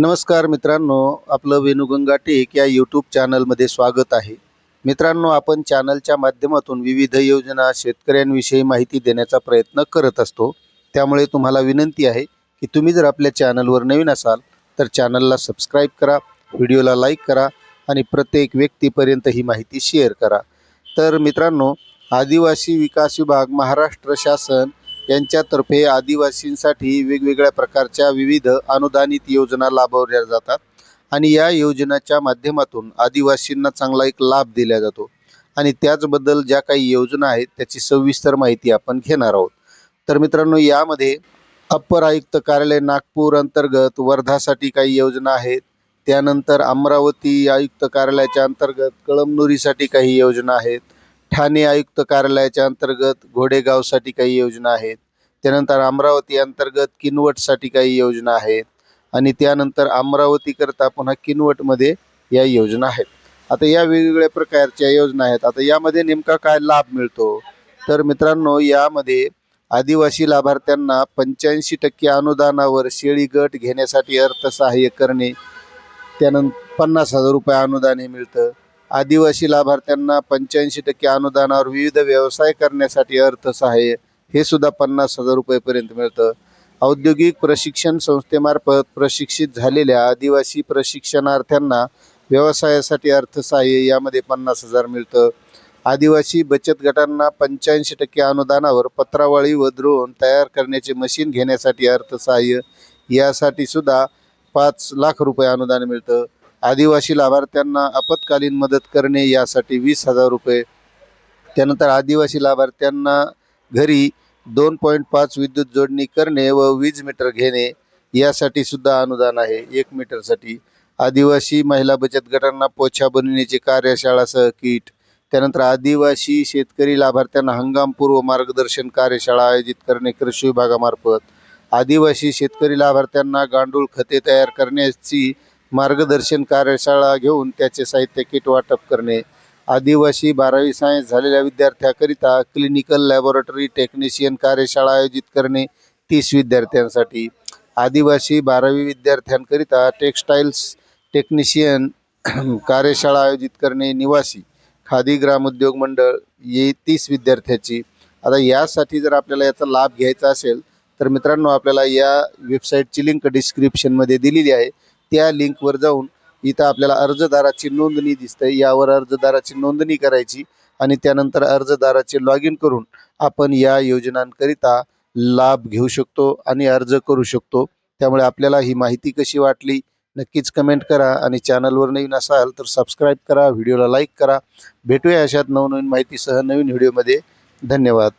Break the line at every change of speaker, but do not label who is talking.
नमस्कार मित्रांनो आपलं वेणुगंगा टेक या यूट्यूब चॅनलमध्ये स्वागत आहे. मित्रांनो आपण चॅनलच्या माध्यमातून विविध योजना शेतकऱ्यांविषयी माहिती देण्याचा प्रयत्न करत असतो. त्यामुळे तुम्हाला विनंती आहे की तुम्ही जर आपल्या चॅनलवर नवीन असाल तर चॅनलला सबस्क्राईब करा व्हिडिओला लाईक करा आणि प्रत्येक व्यक्तीपर्यंत ही माहिती शेअर करा. तर मित्रांनो आदिवासी विकास विभाग महाराष्ट्र शासन यांच्यातर्फे आदिवासींसाठी वेगवेगळ्या प्रकारच्या विविध अनुदानित योजना राबवल्या जातात. आणि या योजनाच्या माध्यमातून आदिवासींना चांगला एक लाभ दिला जातो. आणि त्याचबद्दल ज्या काही योजना आहेत त्याची सविस्तर माहिती आपण घेणार आहोत. तर मित्रांनो यामध्ये अप्पर आयुक्त कार्यालय नागपूर अंतर्गत वर्धासाठी काही योजना आहेत. त्यानंतर अमरावती आयुक्त कार्यालयाच्या अंतर्गत कळमनुरीसाठी काही योजना आहेत. ठाणे आयुक्त कार्यालयाच्या अंतर्गत घोडेगावसाठी काही योजना आहेत. त्यानंतर अमरावती अंतर्गत किनवटसाठी काही योजना आहेत. आणि त्यानंतर अमरावतीकरता पुन्हा किनवटमध्ये या योजना आहेत. आता या वेगवेगळ्या प्रकारच्या योजना आहेत. आता यामध्ये नेमका काय लाभ मिळतो? तर मित्रांनो यामध्ये आदिवासी लाभार्थ्यांना पंच्याऐंशी टक्के अनुदानावर शेळी गट घेण्यासाठी अर्थसहाय्य करणे त्यानंतर पन्नास हजार रुपये अनुदान हे मिळतं. आदिवासी लाभार्थ्यांना पंच्याऐंशी टक्के अनुदानावर विविध व्यवसाय करण्यासाठी अर्थसहाय्य हे सुद्धा पन्नास हजार रुपयेपर्यंत मिळतं. औद्योगिक प्रशिक्षण संस्थेमार्फत प्रशिक्षित झालेल्या आदिवासी प्रशिक्षणार्थ्यांना व्यवसायासाठी अर्थसहाय्य यामध्ये पन्नास हजार मिळतं. आदिवासी बचत गटांना पंच्याऐंशी टक्के अनुदानावर पत्रावळी व द्रोण तयार करण्याचे मशीन घेण्यासाठी अर्थसहाय्य यासाठी सुद्धा पाच लाख रुपये अनुदान मिळतं. आदिवासी लाभार्थ्यांना आपत्कालीन मदत करणे यासाठी वीस हजार रुपये. त्यानंतर आदिवासी लाभार्थ्यांना घरी दोन पॉईंट पाच विद्युत जोडणी करणे व वीज मीटर घेणे यासाठी सुद्धा अनुदान आहे. एक मीटरसाठी आदिवासी महिला बचत गटांना पोछा बनविण्याची कार्यशाळासह किट त्यानंतर आदिवासी शेतकरी लाभार्थ्यांना हंगामपूर्व मार्गदर्शन कार्यशाळा आयोजित करणे कृषी विभागामार्फत. आदिवासी शेतकरी लाभार्थ्यांना गांडूळ खते तयार करण्याची मार्गदर्शन कार्यशाळा घेऊन त्याचे साहित्य किट वाटप करणे. आदिवासी बारावी सायन्स झालेल्या विद्यार्थ्याकरिता क्लिनिकल लॅबोरेटरी टेक्निशियन कार्यशाळा आयोजित करणे तीस विद्यार्थ्यांसाठी. आदिवासी बारावी विद्यार्थ्यांकरिता टेक्स्टाईल्स टेक्निशियन कार्यशाळा आयोजित करणे निवासी. खादी ग्रामोद्योग मंडळ ये तीस विद्यार्थ्याची. आता यासाठी जर आपल्याला याचा लाभ घ्यायचा असेल तर मित्रांनो आपल्याला या वेबसाईटची लिंक डिस्क्रिप्शनमध्ये दिलेली आहे. त्या लिंकवर जाऊन इथं आपल्याला अर्जदाराची नोंदणी दिसते यावर अर्जदाराची नोंदणी करायची आणि त्यानंतर अर्जदाराचे लॉग इन करून आपण या योजनांकरिता लाभ घेऊ शकतो आणि अर्ज करू शकतो. त्यामुळे आपल्याला ही माहिती कशी वाटली नक्कीच कमेंट करा आणि चॅनलवर नवीन असाल तर सबस्क्राईब करा व्हिडिओला लाईक करा. भेटूया अशात नवनवीन माहितीसह नवीन व्हिडिओमध्ये धन्यवाद.